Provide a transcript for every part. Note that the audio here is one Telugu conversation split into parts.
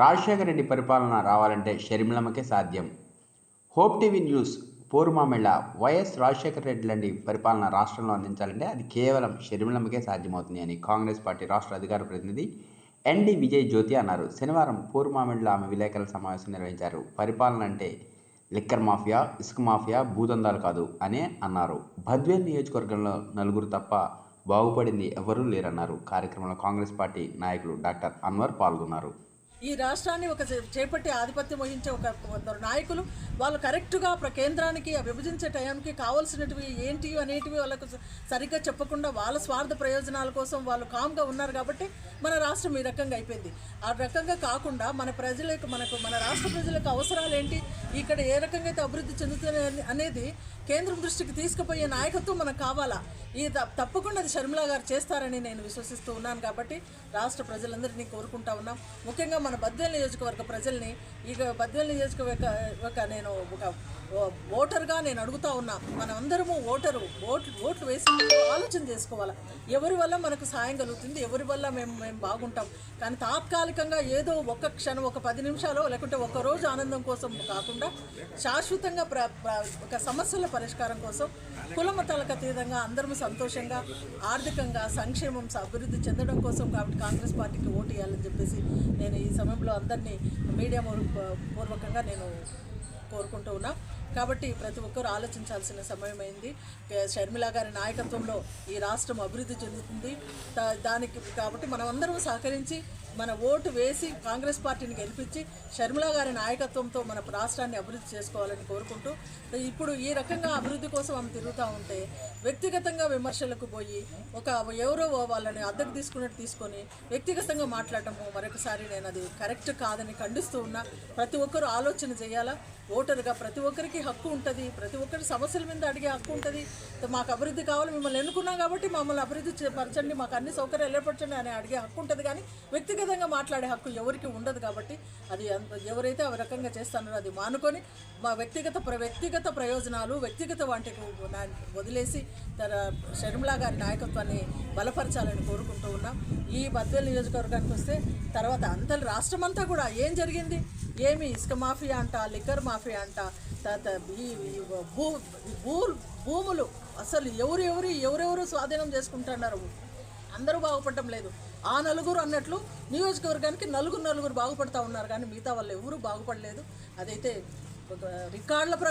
రాజశేఖర రెడ్డి పరిపాలన రావాలంటే షర్మిలమ్మకే సాధ్యం. హోప్ టీవీ న్యూస్ పూర్వమామిళ్ళ వైఎస్ రాజశేఖర రెడ్డి లాంటి పరిపాలన రాష్ట్రంలో అందించాలంటే అది కేవలం షర్మిలమ్మకే సాధ్యమవుతుంది అని కాంగ్రెస్ పార్టీ రాష్ట్ర అధికార ప్రతినిధి ఎన్డి విజయ్ జ్యోతి అన్నారు. శనివారం పూర్వమామిళ్ళ ఆమె విలేకరుల సమావేశం నిర్వహించారు. పరిపాలన అంటే లిక్కర్ మాఫియా ఇసుక మాఫియా భూదందాలు కాదు అనే అన్నారు. భద్వేల్ నియోజకవర్గంలో నలుగురు తప్ప బాగుపడింది ఎవరూ లేరన్నారు. కార్యక్రమంలో కాంగ్రెస్ పార్టీ నాయకులు డాక్టర్ అన్వర్ పాల్గొన్నారు. ఈ రాష్ట్రాన్ని ఒక చేపట్టి ఆధిపత్యం వహించే ఒక కొందరు నాయకులు వాళ్ళు కరెక్ట్గా ప్ర కేంద్రానికి విభజించే టైంకి కావాల్సినటివి ఏంటి అనేటివి వాళ్ళకు సరిగ్గా చెప్పకుండా వాళ్ళ స్వార్థ ప్రయోజనాల కోసం వాళ్ళు కామ్గా ఉన్నారు కాబట్టి మన రాష్ట్రం ఈ రకంగా అయిపోయింది. ఆ రకంగా కాకుండా మన ప్రజలకు మనకు మన రాష్ట్ర ప్రజలకు అవసరాలు ఏంటి ఇక్కడ ఏ రకంగా అయితే అభివృద్ధి చెందుతుంది అనేది కేంద్రం దృష్టికి తీసుకుపోయే నాయకత్వం మనకు కావాలా? ఈ తప్పకుండా అది షర్మిలా గారు చేస్తారని నేను విశ్వసిస్తూ ఉన్నాను కాబట్టి రాష్ట్ర ప్రజలందరినీ కోరుకుంటా ఉన్నాం. ముఖ్యంగా మన బద్వేల్ నియోజకవర్గ ప్రజల్ని ఇక బద్వేల్ నియోజకవర్గ ఒక నేను ఒక ఓటర్గా నేను అడుగుతా ఉన్నా మనమందరము ఓటరు ఓట్లు ఓట్లు వేసి ఆలోచన చేసుకోవాలి? ఎవరి వల్ల మనకు సాయం కలుగుతుంది? ఎవరి వల్ల మేము మేము బాగుంటాం? కానీ తాత్కాలికంగా ఏదో ఒక క్షణం ఒక పది నిమిషాలు లేకుంటే ఒక రోజు ఆనందం కోసం కాకుండా శాశ్వతంగా ప్ర- ఒక సమస్యల పరిష్కారం కోసం కులమతాలకు అతీతంగా అందరం సంతోషంగా ఆర్థికంగా సంక్షేమం అభివృద్ధి చెందడం కోసం కాబట్టి కాంగ్రెస్ పార్టీకి ఓటు వేయాలని చెప్పేసి నేను ఈ సమయంలో అందరినీ మీడియా పూర్వకంగా నేను కోరుకుంటూ ఉన్నా. కాబట్టి ప్రతి ఒక్కరూ ఆలోచించాల్సిన సమయమైంది. షర్మిల గారి నాయకత్వంలో ఈ రాష్ట్రం అభివృద్ధి చెందుతుంది. దా- దానికి కాబట్టి మనం అందరం సహకరించి మన ఓటు వేసి కాంగ్రెస్ పార్టీని గెలిపించి షర్మిల గారి నాయకత్వంతో మన రాష్ట్రాన్ని అభివృద్ధి చేసుకోవాలని కోరుకుంటూ ఇప్పుడు ఈ రకంగా అభివృద్ధి కోసం ఆమె తిరుగుతూ ఉంటే వ్యక్తిగతంగా విమర్శలకు పోయి ఒక ఎవరో వాళ్ళని అద్దకు తీసుకున్నట్టు తీసుకొని వ్యక్తిగతంగా మాట్లాడటము మరొకసారి నేను అది కరెక్ట్ కాదని ఖండిస్తూ ఉన్నా ప్రతి ఒక్కరూ ఆలోచన చేయాలా? ఓటరుగా ప్రతి ఒక్కరికి హక్కు ఉంటుంది ప్రతి ఒక్కరి సమస్యల మీద అడిగే హక్కు ఉంటుంది. మాకు అభివృద్ధి కావాలి మిమ్మల్ని ఎన్నుకున్నాం కాబట్టి మమ్మల్ని అభివృద్ధి పరచండి మాకు అన్ని సౌకర్యాలు ఏర్పరచండి అని అడిగే హక్కు ఉంటుంది కానీ వ్యక్తిగత విధంగా మాట్లాడే హక్కు ఎవరికి ఉండదు కాబట్టి అది ఎవరైతే ఆ రకంగా చేస్తున్నారో అది మానుకొని మా వ్యక్తిగత ప్ర వ్యక్తిగత ప్రయోజనాలు వ్యక్తిగత వాటికి వదిలేసి తన షర్మిలా గారి నాయకత్వాన్ని బలపరచాలని కోరుకుంటూ ఉన్నాం. ఈ బద్వేల్ నియోజకవర్గానికి వస్తే తర్వాత అంత రాష్ట్రం అంతా కూడా ఏం జరిగింది? ఏమి ఇసుక మాఫియా అంట లిక్కర్ మాఫియా అంట తర్వాత ఈ భూ భూ భూములు అసలు ఎవరు ఎవరు ఎవరెవరు స్వాధీనం చేసుకుంటున్నారు? అందరూ బాగుపడటం లేదు. ఆ నలుగురు అన్నట్లు నియోజకవర్గానికి నలుగురు నలుగురు బాగుపడతా ఉన్నారు కానీ మిగతా వాళ్ళు ఎవరూ బాగుపడలేదు. అదైతే ఒక రికార్డుల ప్ర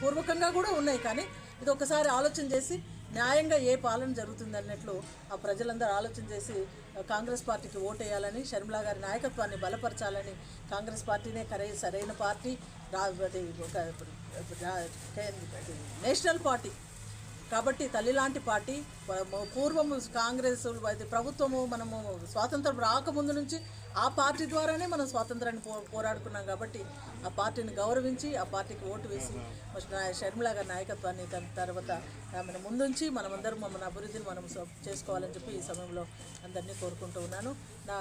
పూర్వకంగా కూడా ఉన్నాయి కానీ ఇది ఒకసారి ఆలోచన చేసి న్యాయంగా ఏ పాలన జరుగుతుంది అన్నట్లు ఆ ప్రజలందరూ ఆలోచన చేసి కాంగ్రెస్ పార్టీకి ఓటేయాలని షర్మిలా గారి నాయకత్వాన్ని బలపరచాలని కాంగ్రెస్ పార్టీనే కరే సరైన పార్టీ రా ఒక నేషనల్ పార్టీ. కాబట్టి తల్లి లాంటి పార్టీ పూర్వము కాంగ్రెస్ ప్రభుత్వము మనము స్వాతంత్రం రాకముందు నుంచి ఆ పార్టీ ద్వారానే మనం స్వాతంత్రాన్ని పో పోరాడుకున్నాం కాబట్టి ఆ పార్టీని గౌరవించి ఆ పార్టీకి ఓటు వేసి ఫస్ట్ షర్మిల గారి నాయకత్వాన్ని దాని తర్వాత ఆమెను ముందుంచి మనమందరం మన అభివృద్ధిని మనం చేసుకోవాలని చెప్పి ఈ సమయంలో అందరినీ కోరుకుంటూ ఉన్నాను. నా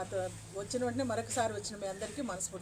వచ్చిన వెంటనే మరొకసారి వచ్చిన మీ అందరికీ మనస్ఫూర్తి